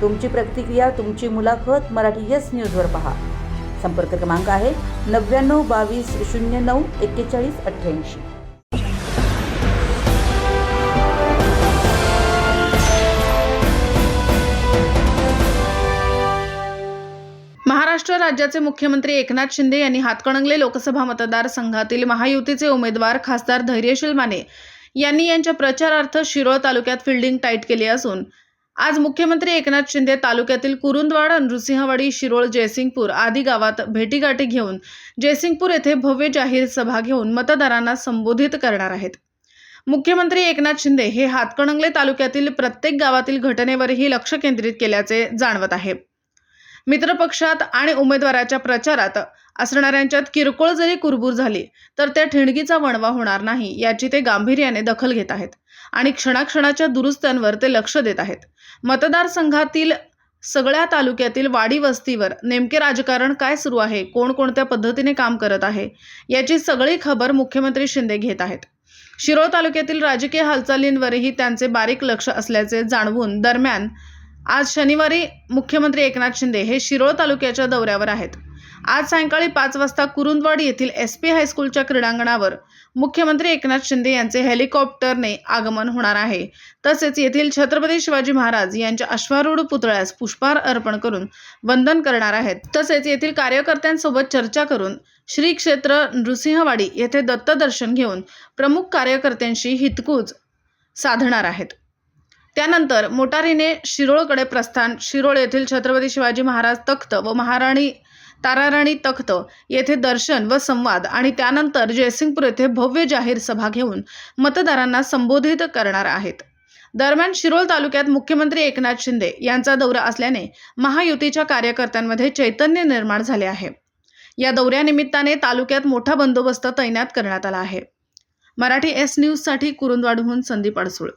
तुमची प्रतिक्रिया तुमची मुलाखत मराठी येस न्यूजवर पहा. संपर्क क्रमांक आहे नव्याण्णव बावीस शून्य नऊ एक्केचाळीस अठ्ठ्याऐंशी. महाराष्ट्र राज्याचे मुख्यमंत्री एकनाथ शिंदे यांनी हातकणंगले लोकसभा मतदारसंघातील महायुतीचे उमेदवार खासदार धैर्यशील माने यांनी यांच्या प्रचारार्थ शिरोळ तालुक्यात फिल्डिंग टाईट केली असून आज मुख्यमंत्री एकनाथ शिंदे तालुक्यातील कुरुंदवाड नृसिंहवाडी शिरोळ जयसिंगपूर आदी गावात भेटीगाठी घेऊन जयसिंगपूर येथे भव्य जाहीर सभा घेऊन मतदारांना संबोधित करणार आहेत. मुख्यमंत्री एकनाथ शिंदे हे हातकणंगले तालुक्यातील प्रत्येक गावातील घटनेवरही लक्ष केंद्रित केल्याचे जाणवत आहे. मित्रपक्षात आणि उमेदवाराच्या प्रचारात असणाऱ्यांच्यात किरकोळ जरी कुरबूर झाली तर त्या ठिणगीचा वणवा होणार नाही याची ते गांभीर्याने दखल घेत आहेत आणि क्षणाक्षणाच्या दुरुस्त्यांवर ते लक्ष देत आहेत. मतदारसंघातील सगळ्या तालुक्यातील वाडी वस्तीवर नेमके राजकारण काय सुरू आहे कोण कोणत्या पद्धतीने काम करत आहे याची सगळी खबर मुख्यमंत्री शिंदे घेत आहेत. शिरोळ तालुक्यातील राजकीय हालचालींवरही त्यांचे बारीक लक्ष असल्याचे जाणवून दरम्यान आज शनिवारी मुख्यमंत्री एकनाथ शिंदे हे शिरोळ तालुक्याच्या दौऱ्यावर आहेत. आज सायंकाळी पाच वाजता कुरुंदवाड येथील एस पी हायस्कूलच्या क्रीडांगणावर मुख्यमंत्री एकनाथ शिंदे यांचे हेलिकॉप्टरने आगमन होणार आहे. तसेच येथील छत्रपती शिवाजी महाराज यांच्या अश्वारूढ पुतळ्यास पुष्पहार अर्पण करून वंदन करणार आहेत. तसेच येथील कार्यकर्त्यांसोबत चर्चा करून श्री क्षेत्र नृसिंहवाडी येथे दत्तदर्शन घेऊन प्रमुख कार्यकर्त्यांशी हितकूज साधणार आहेत. त्यानंतर मोटारीने शिरोळकडे प्रस्थान शिरोळ येथील छत्रपती शिवाजी महाराज तख्त व महाराणी ताराराणी तख्त येथे दर्शन व संवाद आणि त्यानंतर जयसिंगपूर येथे भव्य जाहीर सभा घेऊन मतदारांना संबोधित करणार आहेत. दरम्यान शिरोळ तालुक्यात मुख्यमंत्री एकनाथ शिंदे यांचा दौरा असल्याने महायुतीच्या कार्यकर्त्यांमध्ये चैतन्य निर्माण झाले आहे. या दौऱ्यानिमित्ताने तालुक्यात मोठा बंदोबस्त तैनात करण्यात आला आहे. मराठी एस न्यूजसाठी कुरुंदवाडहून संदीप अडसूळ.